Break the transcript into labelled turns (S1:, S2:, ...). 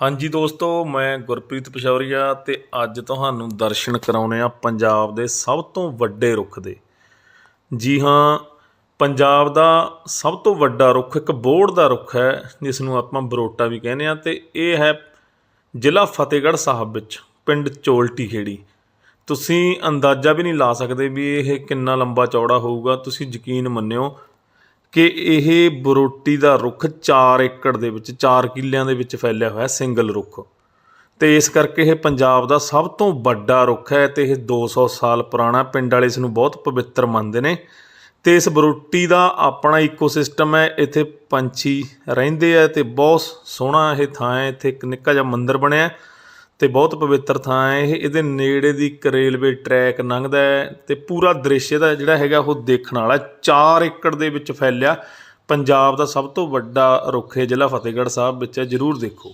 S1: ਹਾਂਜੀ ਦੋਸਤੋ, ਮੈਂ ਗੁਰਪ੍ਰੀਤ ਪਸ਼ੌਰੀਆ ਤੇ ਅੱਜ ਤੁਹਾਨੂੰ ਦਰਸ਼ਨ ਕਰਾਉਣੇ ਆ ਪੰਜਾਬ ਦੇ ਸਭ ਤੋਂ ਵੱਡੇ ਰੁੱਖ ਦੇ। ਜੀ ਹਾਂ, ਪੰਜਾਬ ਦਾ ਸਭ ਤੋਂ ਵੱਡਾ ਰੁੱਖ, ਇੱਕ ਬੋਹੜ ਦਾ ਰੁੱਖ ਹੈ ਜਿਸ ਨੂੰ ਆਪਾਂ ਬਰੋਟਾ ਵੀ ਕਹਿੰਦੇ ਆ ਤੇ ਇਹ ਹੈ ਜ਼ਿਲ੍ਹਾ ਫਤਿਹਗੜ੍ਹ ਸਾਹਿਬ ਵਿੱਚ, ਪਿੰਡ ਚੋਲਟੀ ਖੇੜੀ। ਤੁਸੀਂ ਅੰਦਾਜ਼ਾ ਵੀ ਨਹੀਂ ਲਾ ਸਕਦੇ ਵੀ ਇਹ ਕਿੰਨਾ ਲੰਬਾ ਚੌੜਾ ਹੋਊਗਾ, ਤੁਸੀਂ ਯਕੀਨ ਮੰਨਿਓ ਕਿ ਇਹ ਬਰੋਟੀ ਦਾ ਰੁੱਖ 4 ਏਕੜ ਦੇ ਵਿੱਚ 4 ਕਿੱਲਿਆਂ ਦੇ ਵਿੱਚ ਫੈਲਿਆ ਹੋਇਆ, ਸਿੰਗਲ ਰੁੱਖ। ਤੇ ਇਸ ਕਰਕੇ ਇਹ ਪੰਜਾਬ ਦਾ ਸਭ ਤੋਂ ਵੱਡਾ ਰੁੱਖ ਹੈ ਤੇ ਇਹ 200 ਸਾਲ ਪੁਰਾਣਾ ਪਿੰਡ ਵਾਲੇ ਇਸ ਨੂੰ ਬਹੁਤ ਪਵਿੱਤਰ ਮੰਨਦੇ ਨੇ। ਤੇ ਇਸ ਬਰੋਟੀ ਦਾ ਆਪਣਾ ਇਕੋਸਿਸਟਮ ਹੈ, ਇੱਥੇ ਪੰਛੀ ਰਹਿੰਦੇ ਆ ਤੇ ਬਹੁਤ ਸੋਹਣਾ ਇਹ ਥਾਂ ਹੈ, ਇੱਥੇ ਇੱਕ ਨਿੱਕਾ ਜਿਹਾ ਮੰਦਿਰ ਬਣਿਆ ਤੇ ਬਹੁਤ ਪਵਿੱਤਰ ਥਾਂ ਹੈ। ਇਹ ਇਹਦੇ ਨੇੜੇ ਦੀ ਇੱਕ ਰੇਲਵੇ ਟਰੈਕ ਲੰਘਦਾ ਹੈ ਤੇ ਪੂਰਾ ਦ੍ਰਿਸ਼ ਇਹਦਾ ਜਿਹੜਾ ਹੈਗਾ ਉਹ ਦੇਖਣ ਵਾਲਾ 4 ਏਕੜ ਦੇ ਵਿੱਚ ਫੈਲਿਆ। ਪੰਜਾਬ ਦਾ ਸਭ ਤੋਂ ਵੱਡਾ ਰੁੱਖ ਹੈ, ਜ਼ਿਲ੍ਹਾ ਫਤਿਹਗੜ੍ਹ ਸਾਹਿਬ ਵਿੱਚ ਹੈ। ਜਰੂਰ ਦੇਖੋ।